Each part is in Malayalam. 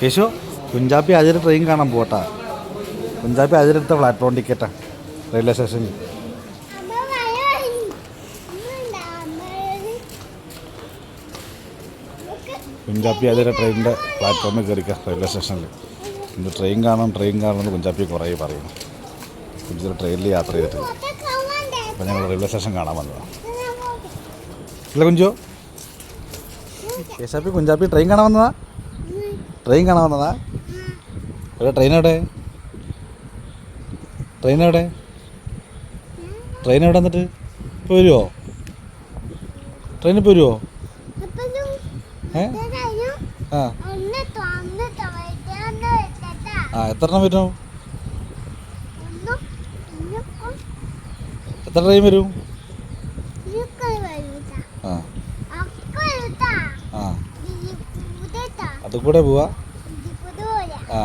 കേശു കുഞ്ചാപ്പി അതിൽ ട്രെയിൻ കാണാൻ പോട്ടാ കുഞ്ചാപ്പി അതിലെടുത്ത പ്ലാറ്റ്ഫോം ടിക്കറ്റാ റെയിൽവേ സ്റ്റേഷനിൽ കുഞ്ചാപ്പി അതിലെ ട്രെയിനിന്റെ പ്ലാറ്റ്ഫോമിൽ കയറിക്കാം റെയിൽവേ സ്റ്റേഷനിൽ ഇന്ന് ട്രെയിൻ കാണാം ട്രെയിൻ കാണണം എന്ന് കുഞ്ചാപ്പി കുറേ പറയുന്നു. കുഞ്ചിൽ ട്രെയിനിൽ യാത്ര ചെയ്തിട്ടില്ല അപ്പം ഞങ്ങൾ റെയിൽവേ സ്റ്റേഷൻ കാണാൻ വന്നതാണ് അല്ല കുഞ്ചു. കേശാപ്പി കുഞ്ചാപ്പി ട്രെയിൻ കാണാൻ വന്നതാ? ട്രെയിൻ കാണാൻ വന്നതാ? എവിടെ ട്രെയിൻ എവിടെ? ട്രെയിൻ എവിടെ? ട്രെയിൻ എവിടെ ട്രെയിൻ ഇപ്പോൾ വരുമോ ഏ? ആ. ആ എത്ര എണ്ണം വരും? എത്ര ട്രെയിൻ വരും? ആ. അകത്തു കൂടെ പോവാ ആ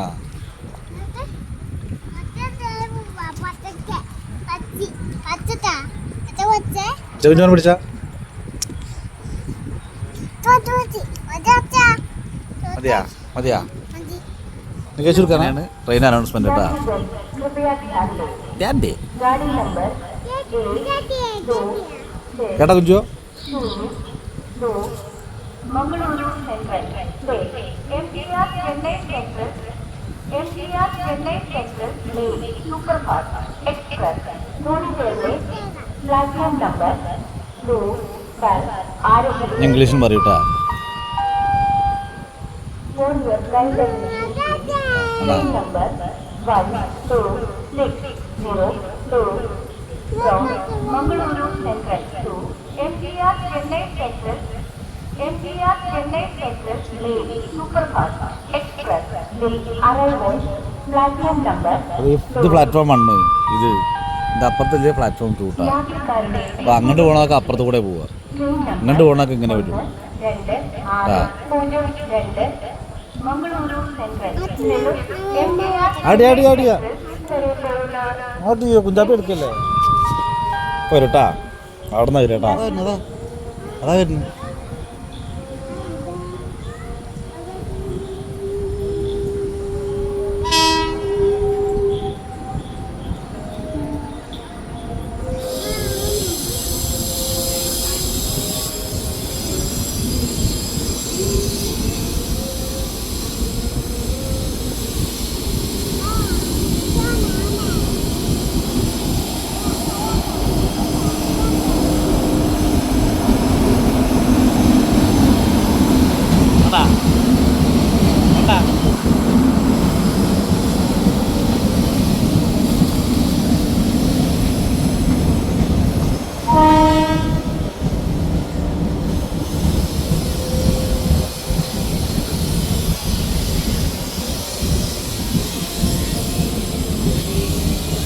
ചെവിഞ്ഞോൻ പിടിച്ചാ. മതിയാ മതിയാ. നികേഷ് ചുരുക്കാനാണ് ട്രെയിൻ അനൗൺസ്മെന്റ് കേട്ടാ. ഡാൻഡി കേട്ടാ കുഞ്ചോ Mangaluru Central MGR Chennai Central MGR Chennai Central lady superfast express थोड़ी देर में प्लेटफॉर्म नंबर दो। पर आरोग्य इंग्लिश में बेटा for your central to M T R Chennai Central Platform number അത് ഇത് പ്ലാറ്റ്ഫോം വണ്ണ് ഇത് ഇത് അപ്പുറത്തില്ലേ പ്ലാറ്റ്ഫോം ടൂ അപ്പോൾ അങ്ങോട്ട് പോകണതൊക്കെ അപ്പുറത്ത് കൂടെ പോവുക അങ്ങോട്ട് ഇങ്ങോട്ട് പോകണതൊക്കെ ഇങ്ങനെ വരും രണ്ട് അടി എം ടി ആർ ആടി ആടിയാ ആടി കുഞ്ചാപ്പി എടുക്കല്ലേ? പോരട്ടാ. അവിടെ നിന്ന് വരട്ടാ അതാ വരുന്നു കണ്ടാ കണ്ടാ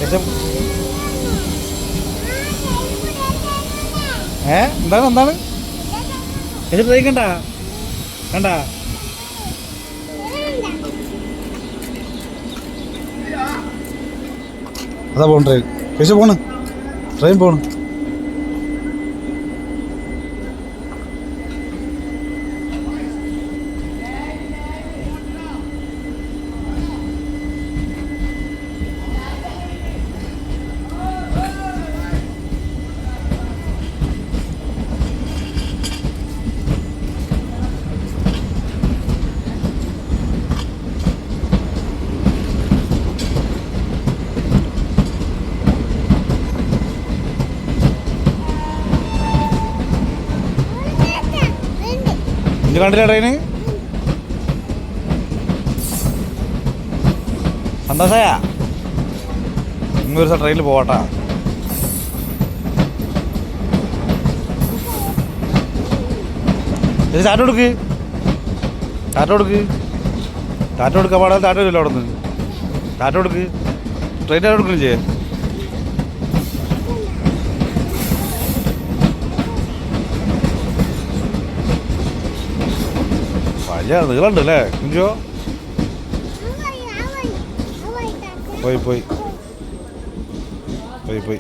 ശേഷം ഏ? എന്താണ് എന്താണ്? ഇത് ട്രെയിൻ കണ്ട അതാ പോണ ട്രെയിൻ പോണ്. ട്രെയിൻ പോണ്. ഇത് കണ്ടില്ല ട്രെയിന് സന്തോഷായ? ഇന്ന് ദിവസം ട്രെയിനിൽ പോകട്ടാ ഇത് ചാറ്റ കൊടുക്ക്. ചാറ്റ കൊടുക്ക്. ചാറ്റ കൊടുക്കാൻ പാടാതെ ചാറ്റ വരില്ല അവിടെ നിന്ന് ചാറ്റ കൊടുക്ക്. ട്രെയിൻ ചാറ്റ കൊടുക്കണം വലിയ നീളമുണ്ട് അല്ലേ? കുഞ്ചോ? പോയി പോയി. പോയി പോയി.